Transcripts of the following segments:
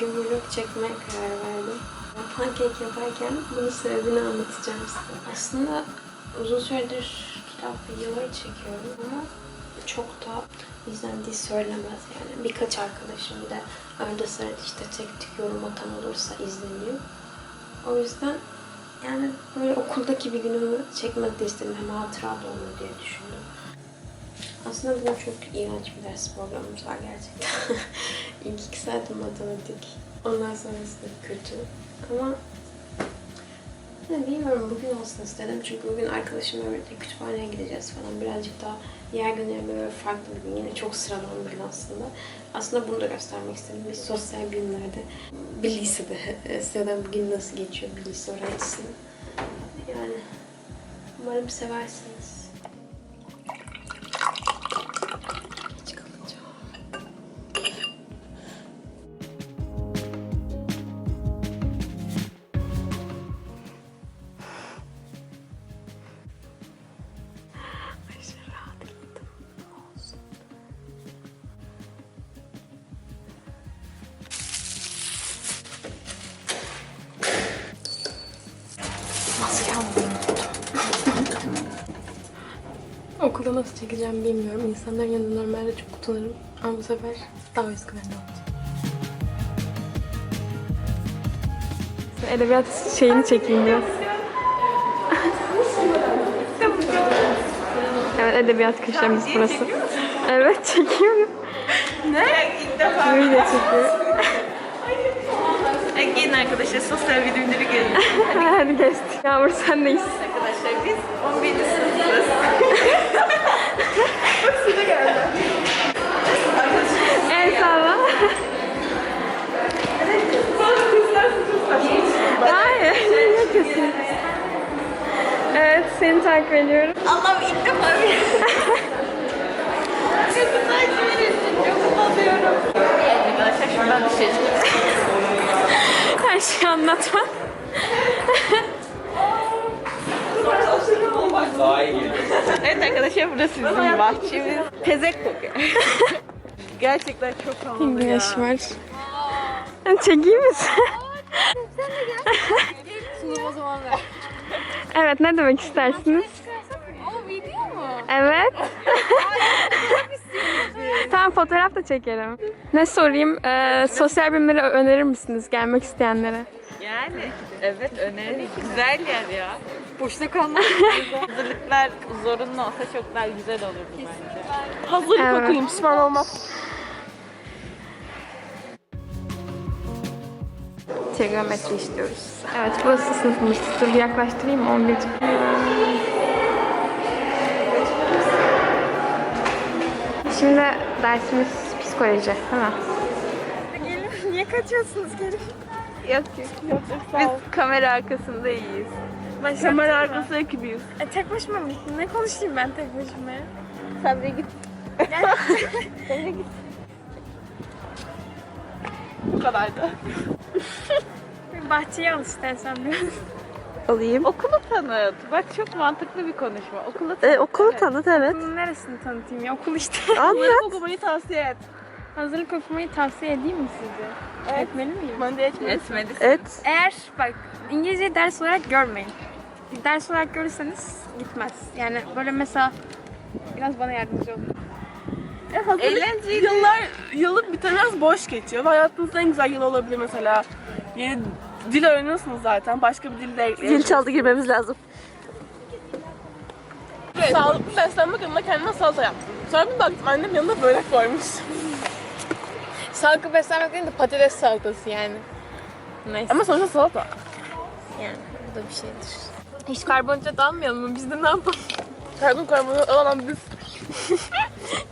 Bugün vlog çekmeye karar verdim. Pankek yaparken bunun sebebini anlatacağım size. Aslında uzun süredir kitap videoları çekiyorum ama çok da izlendiği söylemez yani. Birkaç arkadaşım de arada sırada işte tek tük yorum atan olursa izleniyor. O yüzden yani böyle okuldaki bir günümü çekmek de istedim. Hem hatıra da olur diye düşündüm. Aslında bugün çok iğrenç bir ders programımız var gerçekten. İlk iki saat matematik. Ondan sonrası da kötü. Ama ne bilmiyorum bugün olsun istedim. Çünkü bugün arkadaşımla birlikte kütüphaneye gideceğiz falan. Birazcık daha diğer günlerime böyle farklı bir gün. Yine çok sıradan bir gün aslında. Aslında bunu da göstermek istedim. Biz sosyal bilimlerde bir lisede sıradan bir gün nasıl geçiyor bir lise öğrencisinin. Yani umarım seversiniz. Okulda nasıl çekeceğim bilmiyorum. İnsanların yanında normalde çok utanırım. Ama bu sefer daha özgüvenli olacağım. Edebiyat şeyini çekeyim biraz. evet edebiyat köşemiz burası. Evet çekiyorum. Ne? İlk defa. Böyle çekiyorum. Gelin arkadaşlar sosyal bilimleri gelin. Hadi geçtik. Yağmur sendeyiz. Arkadaşlar biz 11. sınıfız. Şuradan dışarı çıkıyoruz. Her şeyi anlatma. Evet arkadaşlar burası bizim bahçemiz. Tezek kokuyor. Gerçekten çok havalı ya. Güneş var. Çekeyim mi sen? Evet ne demek istersiniz? O video mu? Evet. Tamam fotoğraf da çekelim. Ne sorayım? Ee, sosyal bilimleri önerir misiniz gelmek isteyenlere? Yani evet öneririz. Güzel yer ya. Boşta kalmak. Hazırlıklar zorunlu olsa çok daha güzel olurdu bence. Hazırlık evet. okuyayım pişman olmam. Trigonometri işliyoruz. Evet burası sınıfımız. Dur bir yaklaştırayım mı? 11. Şimdi dersimiz psikoloji değil mi? Gelin niye kaçıyorsunuz gelin? Yok yok yok. Biz kamera arkasında iyiyiz. Kamera arkası ekibiyiz. E, tek başıma mı? Ne konuşayım ben tek başıma ya? Sen de git. Bu kadardı. Bir bahçeye al istersen biraz. Alayım. Okulu tanıt. Bak çok mantıklı bir konuşma. Okulu tanıt. E, okulu Evet. tanıt evet. Okulun neresini tanıtayım ya? Okul işte. Anlat. okumayı tavsiye et. Hazırlık okumayı tavsiye edeyim mi size? Evet. Etmeli miyim? Ben de etmelisin. Et. Eğer bak İngilizce ders olarak görmeyin. Ders olarak görürseniz gitmez. Yani böyle mesela biraz bana yardımcı olun. Eğlenceli. Yıllar, yıllık bitirmez boş geçiyor. Hayatınızda en güzel yıl olabilir mesela. Yeni dil öğreniyorsunuz zaten. Başka bir dil de Zil ekleyebilirsiniz. çaldı girmemiz lazım. Sağlıklı beslenmek adına kendime salata yaptım. Sonra bir baktım annem yanında börek koymuş. Sağlıklı beslenmek değil de patates salatası yani. Neyse. Ama sonuçta salata. yani bu da bir şeydir. Hiç karbonhidrat almayalım mı? Biz de ne yapalım? Karbon karbonhidrat alan biz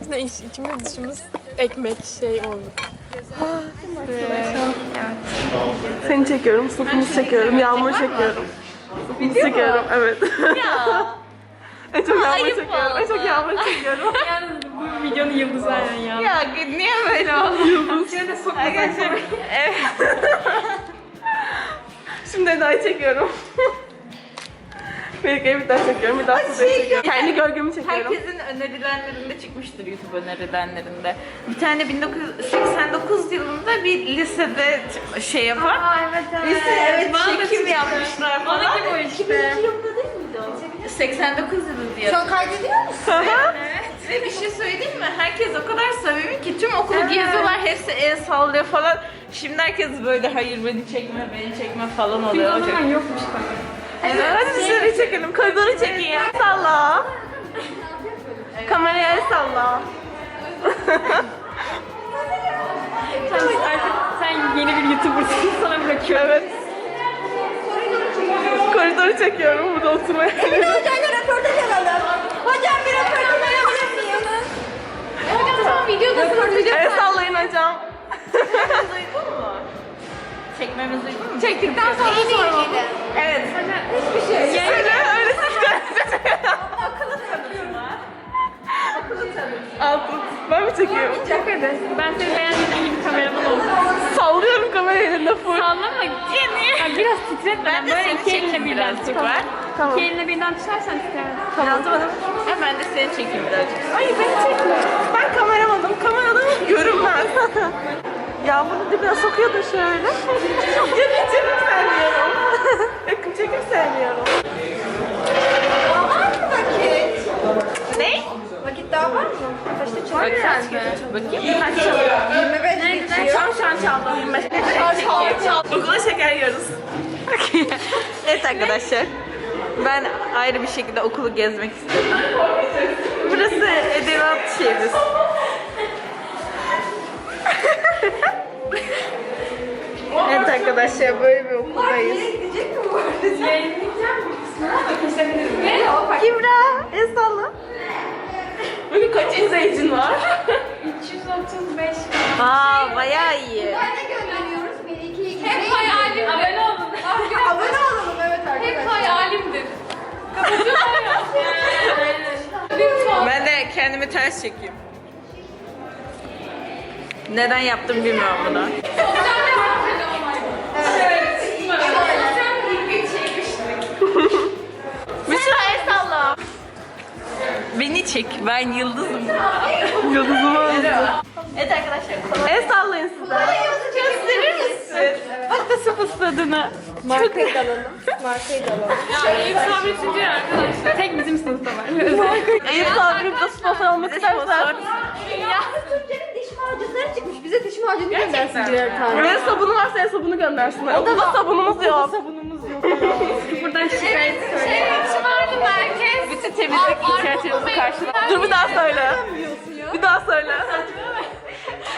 Biz de iç, içimiz dışımız ekmek şey oldu. Seni çekiyorum, sınıfımızı çekiyorum, yağmur çekiyorum. Sınıfımızı çekiyorum, evet. en çok yağmur çekiyorum, en çok yağmur çekiyorum. Yani bu videonun yıldızı aynen ya. Ya niye böyle oldu? Şöyle sokmasak Arkadaşlar evet. Şimdi Eda'yı çekiyorum. Melike'ye bir daha çekiyorum, bir daha size çekiyorum. Kendi gölgemi çekiyorum. Herkesin önerilenlerinde çıkmıştır YouTube önerilenlerinde. Bir tane 1989 yılında bir lisede şey yapan. Aa evet evet. Lise evet çekim yapmışlar falan. Bana gibi o işte. 89 yılı diye. Şu an kaydediyor musun? Evet. Ve bir şey söyleyeyim mi? Herkes o kadar samimi ki tüm okulu geziyorlar. Hepsi el sallıyor falan. Şimdi herkes böyle hayır beni çekme, beni çekme falan oluyor. O zaman yokmuş kanka. Evet, hadi dışarı çekelim. Koridoru çekin ya. Salla. Kameraya salla. Sen artık sen yeni bir YouTuber'sın sana bırakıyorum. Evet. Koridoru çekiyorum burada oturmaya. Hocayla röportaj alalım. Hocam bir röportaj alabilir miyim? Hocam tamam videodasınız. Video el sallayın hocam. uygun mu? Çekmemiz uygun mu? çektikten sonra soralım. Evet. Öyle, öyle siz Altın. Ben mi çekiyorum? Çok hadi. Ben seni beğendiğim iyi bir kameraman oldum. Sallıyorum kamerayı elinde full. Sallama. Ya biraz titretmeden Ben de böyle seni iki elinle çekeyim birden birazcık tut. var. Tamam. İki elinle birden tutarsan titremez. Tamam. Ha, ben de seni çekeyim birazcık. Ay beni çekme. Ben kameramanım. Kamerada görünmez. Yağmuru dibine sokuyordun şöyle. Yakın çekim sevmiyorum. Yakın çekim sevmiyorum. Ne? Vakit daha var mı? Kaçta Bak kaç Bakayım kaç çalıyor? 25 geçiyor. Şu an şu an çaldım. 25 Okula şeker yiyoruz. Evet arkadaşlar. Ben ayrı bir şekilde okulu gezmek istedim. Burası edebiyat şehri. Evet arkadaşlar böyle bir okuldayız. Kimra, Esalla. Bugün kaç izleyicin var? 335. Aa bayağı iyi. Ne gönderiyoruz? 1, 2, 2. Hep hayalim. Abone olun. Abone olalım evet arkadaşlar. Hep hayalimdir. Kapatıyorlar ya. Ben de kendimi ters çekeyim. Neden yaptım bilmiyorum bunu. Beni çek. Ben yıldızım. Yıldızımı Evet arkadaşlar kolay. El sallayın size. Gösterir misin? Bak nasıl fısladığını. Markayı da alalım. Markayı da alalım. Ya Eyüp Sabri çünkü arkadaşlar. Tek bizim sınıfta var. Eyüp Sabri'de sponsor olmak istersen. Türklerin diş macunları çıkmış. Bize diş macunu göndersin birer tane. Ve sabunu varsa el sabunu göndersinler. Okulda sabunumuz yok. Buradan şikayet söyle. Şey vardı merkez. Bütün temizlik ihtiyacınızı karşılıyor. Dur bir daha söyle. Bir daha söyle.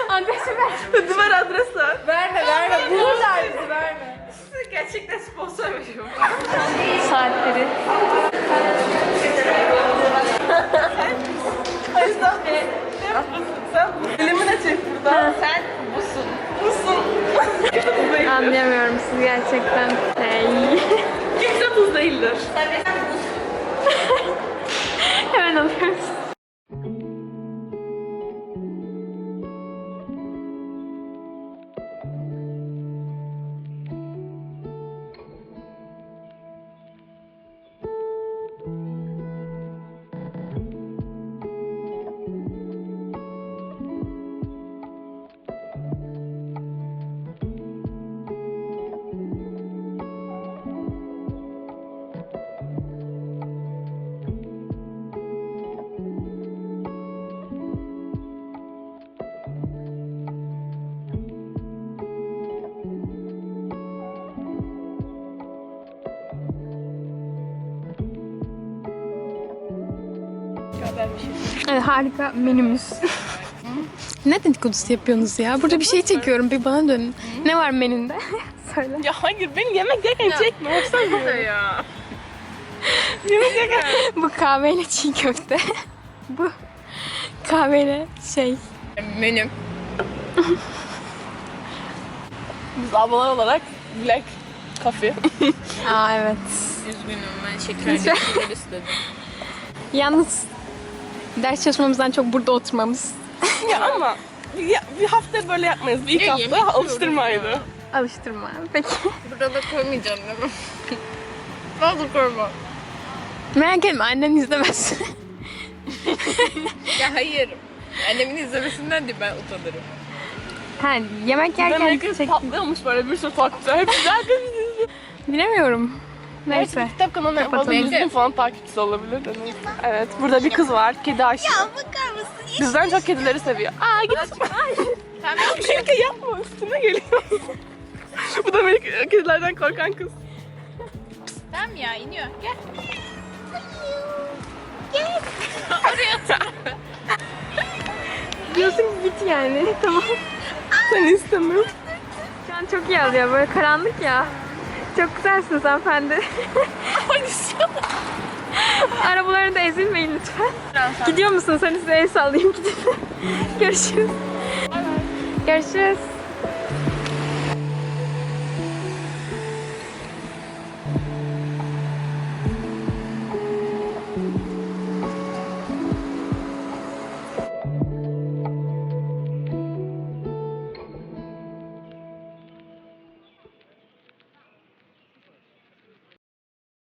Adresi ver. Hadi ver adres ver. Verme verme. Bulurlar bizi verme. Gerçekten sponsor veriyorum. Saatleri. O yüzden ne sen? Elimi de çek buradan. Sen busun. Musun? Anlayamıyorum siz gerçekten. Kimse tuz değildir. I don't know. Evet, harika menümüz. ne dedikodusu yapıyorsunuz ya? Burada bir şey çekiyorum. Bir bana dönün. Ne var menünde? Söyle. Ya hayır beni yemek yerken çekme. Yapsana ya. yemek yerken. Bu kahveyle çiğ köfte. Bu kahveyle şey. Menüm. Biz ablalar olarak black coffee. Aa evet. Üzgünüm ben şekerli istedim. Yalnız ders çalışmamızdan çok burada oturmamız. ya ama ya, bir hafta böyle yapmayız. Bir ilk hafta alıştırmaydı. Alıştırma. Peki. Burada da koymayacağım değil mi? Olur koyma. Merak etme annen izlemez. Ya hayır. Annemin izlemesinden de ben utanırım. ha, yemek yerken Demek ki çek... patlıyormuş böyle bir sürü faktör. Hep güzel bir Bilemiyorum. Neyse. Kitap kanalına en fazla Kapatalım. 100 bin falan takipçisi olabilir de neyse. Evet burada bir kız var. Kedi aşığı. Ya bakar mısın? Bizden çok kedileri seviyor. Aa git. Melike yapma üstüne geliyor. Bu da Melike kedilerden korkan kız. Tamam ya iniyor. Gel. Diyorsun ki git yani. Tamam. Seni istemiyorum. Şu an çok iyi alıyor. Böyle karanlık ya. Çok güzelsiniz hanımefendi. Arabalarda ezilmeyin lütfen. Gidiyor musun? Sen size el sallayayım gidin. Görüşürüz. Görüşürüz.